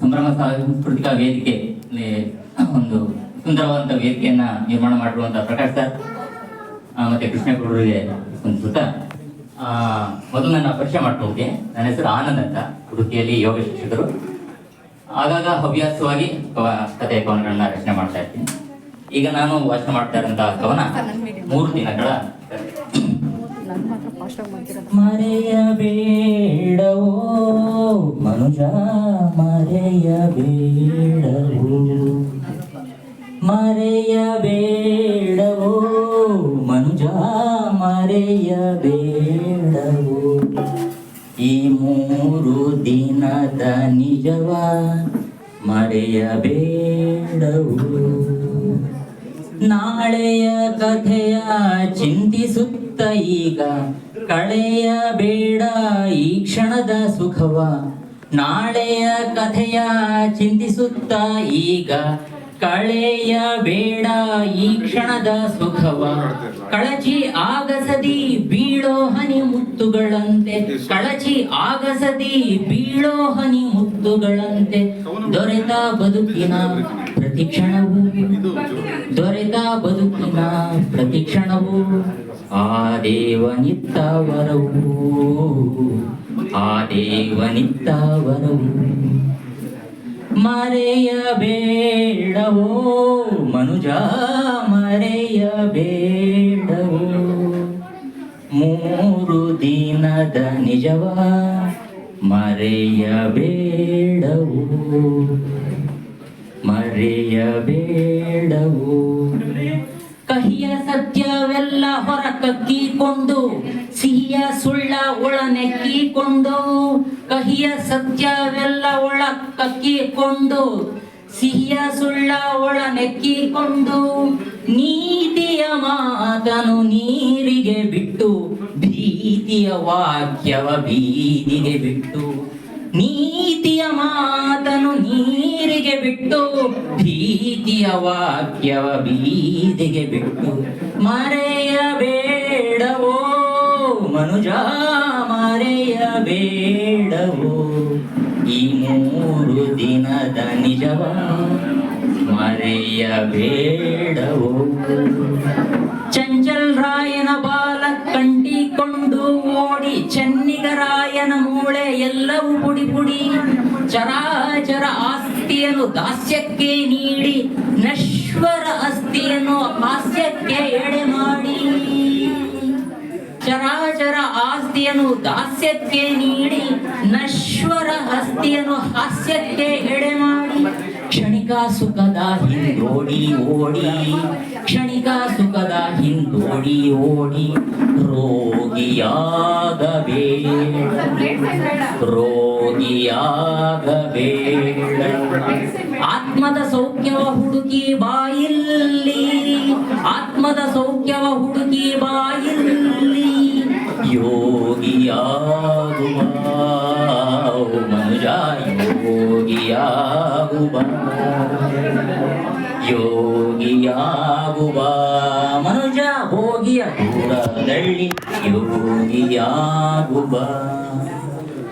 ಸಂಭ್ರಮ ಸಾಂಸ್ಕೃತಿಕ ವೇದಿಕೆ ಒಂದು ಸುಂದರವಾದ ವೇದಿಕೆಯನ್ನ ನಿರ್ಮಾಣ ಮಾಡಿರುವಂತಹ ಪ್ರಕಾಶ್ ಸರ್ ಮತ್ತೆ ಕೃಷ್ಣಗೌಡರಿಗೆ ಹೊಂದಿಸುತ್ತಾ ಆ, ಮೊದಲು ನನ್ನ ಪರಿಚಯ ಮಾಡ್ಕೊಂಡೆ ನನ್ನ ಹೆಸರು ಆನಂದ್ ಅಂತ ಉಡುಪಿಯಲ್ಲಿ ಯೋಗ ಶಿಕ್ಷಕರು. ಆಗಾಗ ಹವ್ಯಾಸವಾಗಿ ಕವ- ಕಥೆ ಕವನಗಳನ್ನ ರಚನೆ ಮಾಡ್ತಾ ಇರ್ತೀನಿ. ಈಗ ನಾನು ವಾಚನ ಮಾಡ್ತಾ ಇರೋಂತಹ ಕವನ ಮೂರು ದಿನಗಳ ನನ್ ಮನುಜ ಮರೆಯಬೇಡವು ಮರೆಯಬೇಡವು ಮನುಜ ಮರೆಯಬೇಡವು ಈ ಮೂರು ದಿನದ ನಿಜವ ಮರೆಯಬೇಡವು ನಾಳೆಯ ಕಥೆಯ ಚಿಂತಿಸುತ್ತ ಈಗ ಕಳೆಯಬೇಡ ಈ ಕ್ಷಣದ ಸುಖವ ನಾಳೆಯ ಕಥೆಯ ಚಿಂತಿಸುತ್ತ ಈಗ ಕಳೆಯ ಬೇಡ ಈ ಕ್ಷಣದ ಸುಖವ. ಕಳಚಿ ಆಗಸದಿ ಬೀಳೋ ಹನಿ ಮುತ್ತುಗಳಂತೆ. ಕಳಚಿ ಆಗಸದಿ ಬೀಳೋ ಹನಿ ಮುತ್ತುಗಳಂತೆ. ದೊರೆತ ಬದುಕಿನ ಪ್ರತಿಕ್ಷಣವು. ದೊರೆತ ಬದುಕಿನ ಪ್ರತಿಕ್ಷಣವು. ಆ ದೇವನಿತ್ತ ವರವು. ವರವು ಮರೆಯಬೇಡವೋ ಮನುಜ ಮರೆಯಬೇಡವೋ ಮೂರು ದಿನದ ನಿಜವ ಮರೆಯಬೇಡವೋ ಮರೆಯಬೇಡವೋ ಕಹಿಯ ಸತ್ಯವೆಲ್ಲ ಹೊರ ಕಕ್ಕಿಕೊಂಡು ಸಿಹಿಯ ಸುಳ್ಳ ಒಳ ನೆಕ್ಕಿಕೊಂಡು, ಕಹಿಯ ಸತ್ಯವೆಲ್ಲ ಒಳ ಕಕ್ಕಿಕೊಂಡು, ಸಿಹಿಯ ಸುಳ್ಳ ಒಳ ನೆಕ್ಕಿಕೊಂಡು, ನೀತಿಯ ಮಾತನು ನೀರಿಗೆ ಬಿಟ್ಟು, ಭೀತಿಯ ವಾಕ್ಯವ ಬೀದಿಗೆ ಬಿಟ್ಟು, ನೀತಿಯ ಮಾತನು ನೀರಿಗೆ ಬಿಟ್ಟು, ಭೀತಿಯ ವಾಕ್ಯವ ಬೀದಿಗೆ ಬಿಟ್ಟು, ಮರೆಯಬೇಡವೋ ಮನುಜ ಮರೆಯಬೇಡವು ಈ ಮೂರು ದಿನದ ನಿಜವ ಮರೆಯಬೇಡವು ಚಂಚಲ್ ರಾಯನ ಬಾಲ ಕಂಡಿಕೊಂಡು ಓಡಿ ಚೆನ್ನಿಗರಾಯನ ಮೂಳೆ ಎಲ್ಲವೂ ಪುಡಿ ಪುಡಿ. ಚರಾಚರ ಆಸ್ತಿಯನ್ನು ದಾಸ್ಯಕ್ಕೆ ನೀಡಿ, ನಶ್ವರ ಅಸ್ಥಿಯನ್ನು ಹಾಸ್ಯಕ್ಕೆ ಎಡೆ ಮಾಡಿ. ಚರಾಚರ ಆಸ್ತಿಯನ್ನು ದಾಸ್ಯಕ್ಕೆ ನೀಡಿ ನಶ್ವರ ಆಸ್ತಿಯನ್ನು ಹಾಸ್ಯಕ್ಕೆ ಎಡೆ ಮಾಡಿ. ಕ್ಷಣಿಕ ಸುಖದ ಹಿಂದೋಡಿ ಓಡಿ ಕ್ಷಣಿಕ ಸುಖದ ಹಿಂದೋಡಿ ಓಡಿ ರೋಗಿಯಾಗಬೇಡ. ರೋಗಿಯಾಗಬೇಡ. ಆತ್ಮದ ಸೌಖ್ಯವ ಹುಡುಕಿ ಬಾಯಿಲ್ಲಿ ಆತ್ಮದ ಸೌಖ್ಯವ ಹುಡುಕಿ ಬಾಯಿಲ್ಲಿ ಯೋಗಿಯಾಗುವ ಯೋಗಿಯಾಗುವ ಮನುಜ ಭೋಗಿಯ ಕೂಡದಲ್ಲಿ ಯೋಗಿಯಾಗುವ.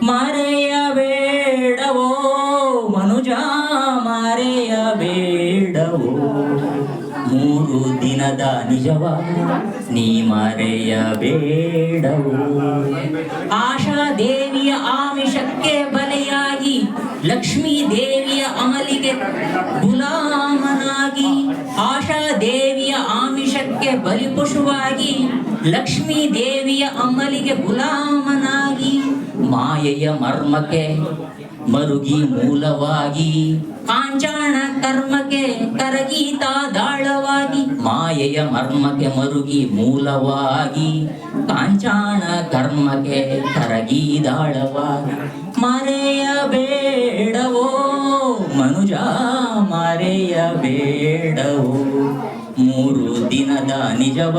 ಮರೆಯಬೇಡವೋ ಮನುಜ ಮರೆಯಬೇಡವೋ ಮೂರು ದಿನದ ನಿಜವ ನೀ ಮರೆಯಬೇಡವೋ ಆಶಾ ಲಕ್ಷ್ಮೀ ದೇವಿಯ ಅಮಲಿಗೆ ಗುಲಾಮನಾಗಿ, ಮಾಯೆಯ ಮರ್ಮಕ್ಕೆ ಮರುಗಿ ಮೂಲವಾಗಿ, ಕಾಂಚಾಣ ಕರ್ಮಕ್ಕೆ ಕರಗೀತಾ ದಾಳವಾಗಿ, ಮಾಯೆಯ ಮರ್ಮಕ್ಕೆ ಮರುಗಿ ಮೂಲವಾಗಿ, ಕಾಂಚಾಣ ಕರ್ಮಕ್ಕೆ ಕರಗಿ ದಾಳವಾಗಿ. ಮರೆಯಬೇಡವೋ ಮನುಜ ಮರೆಯಬೇಡವೋ ಮೂರು ದಿನದ ನಿಜವ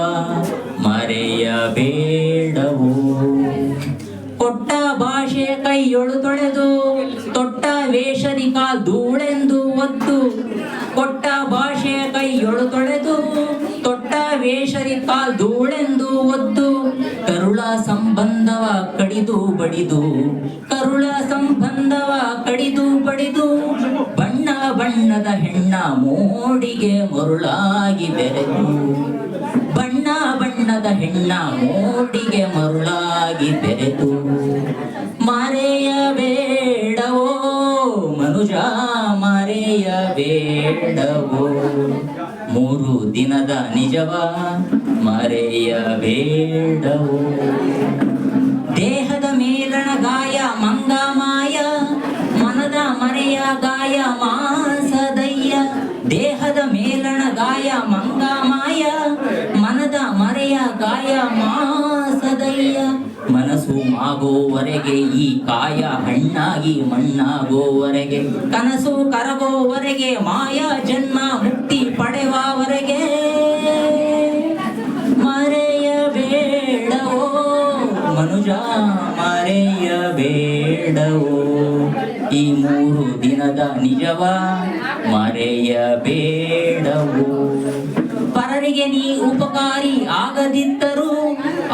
ಮರೆಯಬೇಡವು ಕೊಟ್ಟ ಭಾಷೆ ಕೈಯೊಳು ತೊಳೆದು, ತೊಟ್ಟ ವೇಷದಿ ಧೂಳೆಂದು ಒತ್ತು. ಕೊಟ್ಟ ಭಾಷೆ ಕೈಯೊಳು ತೊಳೆದು, ತೊಟ್ಟ ವೇಷದಿ ಧೂಳೆಂದು ಒತ್ತು. ಕರುಳ ಸಂಬಂಧವ ಕಡಿದು ಬಡಿದು, ಕರುಳ ಸಂಬಂಧವ ಕಡಿದು ಬಡಿದು ಬಣ್ಣದ ಹೆಣ್ಣ ಮೋಡಿಗೆ ಮರುಳಾಗಿ ಬೆರೆತು. ಬಣ್ಣ ಬಣ್ಣದ ಹೆಣ್ಣ ಮೋಡಿಗೆ ಮರುಳಾಗಿ ಬೆರೆತು. ಮಾರೆಯ ಬೇಡವೋ, ಮನುಜ ಮಾರೆಯ ಬೇಡವೋ. ಮೂರು ದಿನದ ನಿಜವ ಮರೆಯ ಮನಸ್ಸು ಮಾಗೋವರೆಗೆ ಈ ಕಾಯ ಹಣ್ಣಾಗಿ ಮಣ್ಣಾಗೋವರೆಗೆ, ಕನಸು ಕರಗೋವರೆಗೆ ಮಾಯಾ ಜನ್ಮ ಮುಕ್ತಿ ಪಡೆವವರೆಗೆ. ಮರೆಯಬೇಡವೋ, ಮನುಜ, ಮರೆಯಬೇಡವೋ, ಈ ಮೂರು ದಿನದ ನಿಜವ ಮರೆಯಬೇಡವು. ಪರರಿಗೆ ನೀ ಉಪಕಾರಿ ಆಗದಿದ್ದರೂ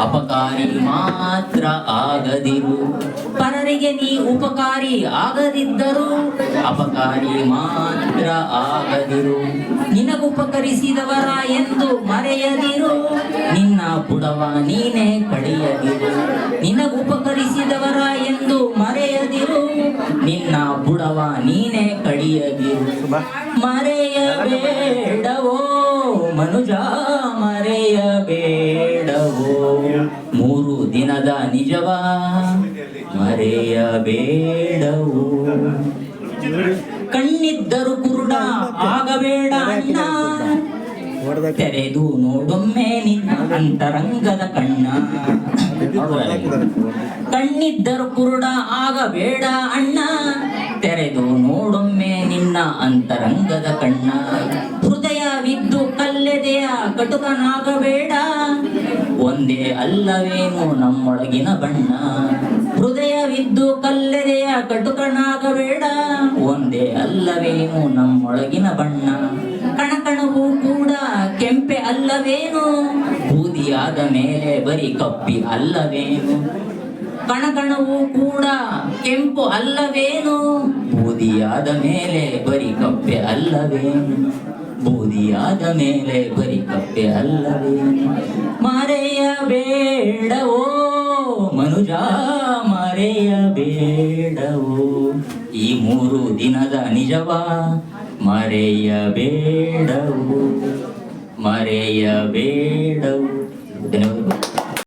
ಅಪಕಾರಿ ಮಾತ್ರ ಆಗದಿರು. ಪರರಿಗೆ ನೀ ಉಪಕಾರಿ ಆಗದಿದ್ದರು ಅಪಕಾರಿ ಮಾತ್ರ ಆಗದಿರು. ನಿನಗುಪಕರಿಸಿದವರ ಎಂದು ಮರೆಯದಿರು. ನಿನ್ನ ಬುಡವ ನೀನೇ ಕಡಿಯದಿರು ನಿನಗುಪಕರಿಸಿದವರ ಎಂದು ಮರೆಯದಿರು. ನಿನ್ನ ಬುಡವ ನೀನೇ ಕಡಿಯದಿರು. ಮರೆಯಬೇಡವೋ. ಮನುಜ ಮರೆಯಬೇಡವೋ ಮೂರು ದಿನದ ನಿಜವ ಮರೆಯಬೇಡವೋ ಕಣ್ಣಿದ್ದರು ಕುರುಡ, ಆಗಬೇಡ ಅಣ್ಣ. ತೆರೆದು ನೋಡೊಮ್ಮೆ ನಿನ್ನ ಅಂತರಂಗದ ಕಣ್ಣ. ಕಣ್ಣಿದ್ದರು ಕುರುಡ, ಆಗಬೇಡ ಅಣ್ಣ. ತೆರೆದು ನೋಡೊಮ್ಮೆ ನಿನ್ನ ಅಂತರಂಗದ ಕಣ್ಣ. ಹೃದಯವಿದ್ದು ಕಲ್ಲೆದೆಯ ಕಟುಕನಾಗಬೇಡ ಒಂದೇ ಅಲ್ಲವೇನು ನಮ್ಮೊಳಗಿನ ಬಣ್ಣ. ಹೃದಯವಿದ್ದು ಕಲ್ಲೆದೆಯ ಕಟುಕನಾಗಬೇಡ ಒಂದೇ ಅಲ್ಲವೇನು ನಮ್ಮೊಳಗಿನ ಬಣ್ಣ. ಕಣಕಣವು ಕೂಡ ಕೆಂಪೆ ಅಲ್ಲವೇನು. ಬೂದಿಯಾದ ಮೇಲೆ ಬರೀ ಕಪ್ಪಿ ಅಲ್ಲವೇನು. ಕಣಕಣವು ಕೂಡ ಕೆಂಪು ಅಲ್ಲವೇನು. ಬೂದಿಯಾದ ಮೇಲೆ ಬರೀ ಕಪ್ಪೆ ಅಲ್ಲವೇನು. ಬೂದಿಯಾದ ಮೇಲೆ ಬರಿ ಕಪ್ಪೆ ಅಲ್ಲವೇ ಮರೆಯಬೇಡವೋ ಮನುಜ ಮರೆಯಬೇಡವೋ ಈ ಮೂರು ದಿನದ ನಿಜವ ಮರೆಯಬೇಡವು ಮರೆಯಬೇಡವು ಧನ್ಯವಾದಗಳು.